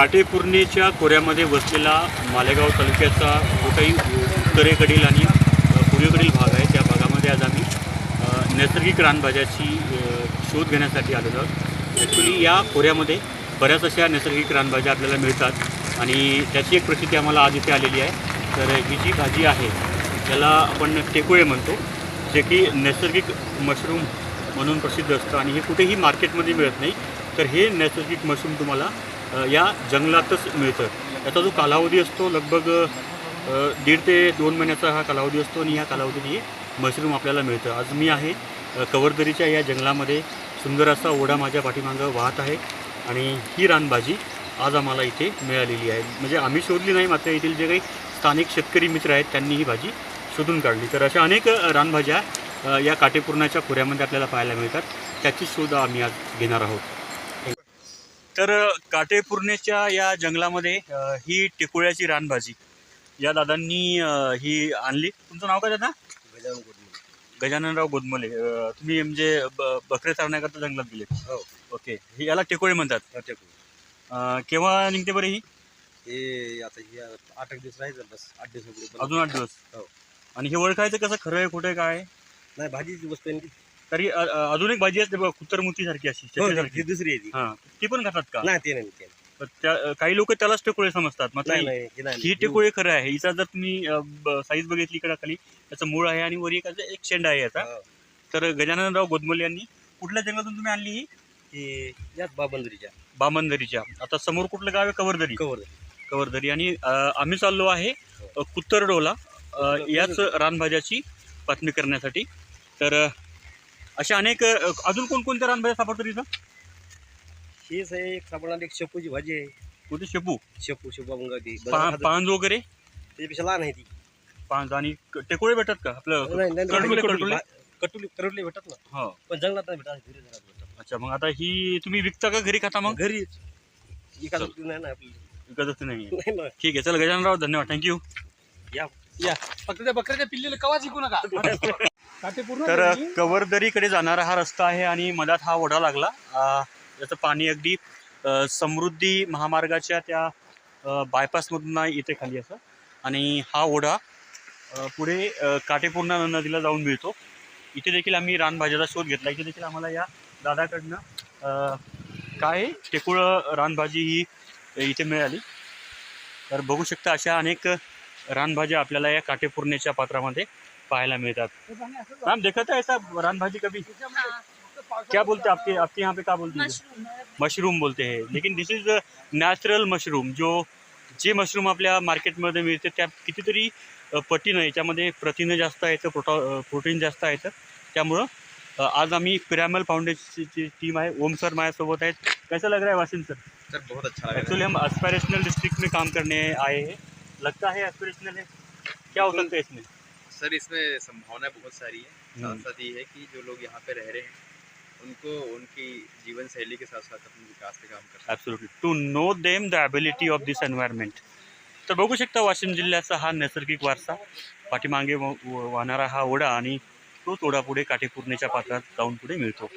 काटेपूर्णेच्या खोऱ्यामध्ये वसलेला मालेगाव तालुक्याचा जो काही उत्तरेकडील आणि पूर्वेकडील भाग आहे. त्या भागामध्ये आज आम्ही नैसर्गिक रानभाज्याची शोध घेण्यासाठी आलेलो आहोत. ॲक्च्युली या खोऱ्यामध्ये बऱ्याच अशा नैसर्गिक रानभाज्या आपल्याला मिळतात आणि त्याची एक प्रसिद्धी आम्हाला आज इथे आलेली आहे. तर ही जी भाजी आहे त्याला आपण टेकोळे म्हणतो जे की नैसर्गिक मशरूम म्हणून प्रसिद्ध असतं आणि हे कुठेही मार्केटमध्ये मिळत नाही. तर हे नैसर्गिक मशरूम तुम्हाला या जंगलातच मिळतं. याचा जो कालावधी असतो लगभग दीड ते दोन महिन्याचा हा कालावधी असतो आणि या कालावधीत हे मशरूम आपल्याला मिळतं. आज मी आहे कवरदरीच्या या जंगलामध्ये सुंदर असा ओढा माझ्या पाठीमागं वाहत आहे आणि ही रानभाजी आज आम्हाला इथे मिळालेली आहे. म्हणजे आम्ही शोधली नाही मात्र येथील जे काही स्थानिक शेतकरी मित्र आहेत त्यांनी ही भाजी शोधून काढली. तर अशा अनेक रानभाज्या या काटेपूर्णाच्या खोऱ्यामध्ये आपल्याला पाहायला मिळतात. त्याची शोध आम्ही आज घेणार आहोत. तर काटेपूर्णेच्या या जंगलामध्ये ही टिकोळ्याची रानभाजी या दादांनी ही आणली. तुमचं नाव काय दादा? गजाननराव गोदमले. अ, तुम्ही म्हणजे ब- बकरे चारण्याकरता जंगलात गेले. हो. ओके. ही याला टेकोळे म्हणतात. केव्हा निघते बरं ही? हे आता हे आठ एक दिवस राहायचं बस. आठ दिवस अजून आठ दिवस? हो. आणि हे ओळखायचं कसं? खरं आहे आहे काय? नाही भाजीची वस्तू. तरी अ, अ, अजून एक भाजी असते बघ कुत्तरमुती सारखी अशी हो. ही दुसरी आहे ती. हा ती पण खातात का? नाही ते नाही ते नाही. तर त्या काही लोक त्यालाच टेकोळे समजतात. मात्र नाही नाही हे नाही ही टेकोळे खरं आहे. हिचा जर तुम्ही साईज बघितली इकडे खाली त्याचं मूळ आहे आणि वर एक असं एक शेंडा आहे याचा. हो. तर गजाननराव गोदमले यांनी कुठल्या जंगलातून तुम्ही आणली ही? याच बाबंदरीच्या बामनदरीच्या. आता समोर कुठलं गाव आहे? कवरदरी. कवर कवरदरी. आणि अ, आम्ही चाललो आहे अ, कुत्तरडोला अ, याच रानभाज्याची बातमी करण्यासाठी. तर अ, अशा अनेक अजून कोणकोणत्या रानभाज्या सापडतात इथं? हेच आहे एक सापडणार एक शेपूची भाजी आहे. कोणते शेपू? शेपू शेपू मग ती पा- पांज वगैरे? त्याच्यापेक्षा लहान आहे ती. पांज आणि क- टेकोळे भेटतात का? आपलं नाही, नाही, कडुले नाही, कडुले? भा- कटुली करटली भेटत ना. हो. पण जंगलात नाही भेटत घरी जंगलात भेटत अच्छा मग आता ही तुम्ही विकता का घरी खाता मग? घरी. एखादं नाही ना आपली. विकतच नाही. नाही ना. ठीक आहे चल गजाननराव धन्यवाद. थँक्यू या. या. फक्त त्या बकऱ्याच्या पिल्लीला कवा जिंकू नका. काटे पूर्ण तर कवरदरीकडे जाणारा हा रस्ता आहे आणि मधात हा ओढा लागला. अ, याचं पाणी अगदी अ, समृद्धी महामार्गाच्या त्या बायपासमधून इथे खाली असं. आणि हा ओढा अ, पुढे अ, काटेपूर्णा नदीला जाऊन मिळतो. इथे देखील आम्ही रानभाज्याचा शोध घेतला. इथे देखील आम्हाला या दादाकडनं अ, काय? टेकुळं रानभाजी ही इथे मिळाली. तर बघू शकता अशा अनेक रानभाज्या आपल्याला या काटेपूर्णेच्या पात्रामध्ये पाहायला मिळतात. मैम देखा था ऐसा रान भाजी कभी क्या बोलते हैं आपके आपके यहाँ पे क्या बोलते हैं? मशरूम. मशरूम बोलते हैं. लेकिन दिस इज नॅचरल मशरूम जो जे मशरूम आपल्या मार्केटमध्ये मिळते त्या कितीतरी पटीनं याच्यामध्ये प्रथिनं जास्त आहेत प्रोटो प्रोटीन जास्त आहेत त्यामुळं आज आम्ही पिरामल फाउंडेशनची टीम आहे ओम सर माझ्यासोबत आहेत. कैसा लग रहा है वासिम सर? सर बहुत अच्छा एक्चुअली हम एस्पायरेशनल डिस्ट्रिक्ट में काम करने आए हैं. लगता है एस्पिरेशनल है? क्या हो सकता है इसमें? सर इसमें संभावना बहुत सारी है। हम्म। साथ साथ ये है कि जो लोग यहाँ पे रह रहे हैं उनको उनकी जीवन शैली के साथ साथ अपने विकास पे काम कर absolutely to know them the ability of this environment तर बघू शकता वाशिम जिल्ह्याचा हा नैसर्गिक वारसा. पाठीमागे वाहणारा हा ओढा आणि तोच ओढा पुढे काटेपूर्णेच्या पात्रात जाऊन पुढे मिळतो.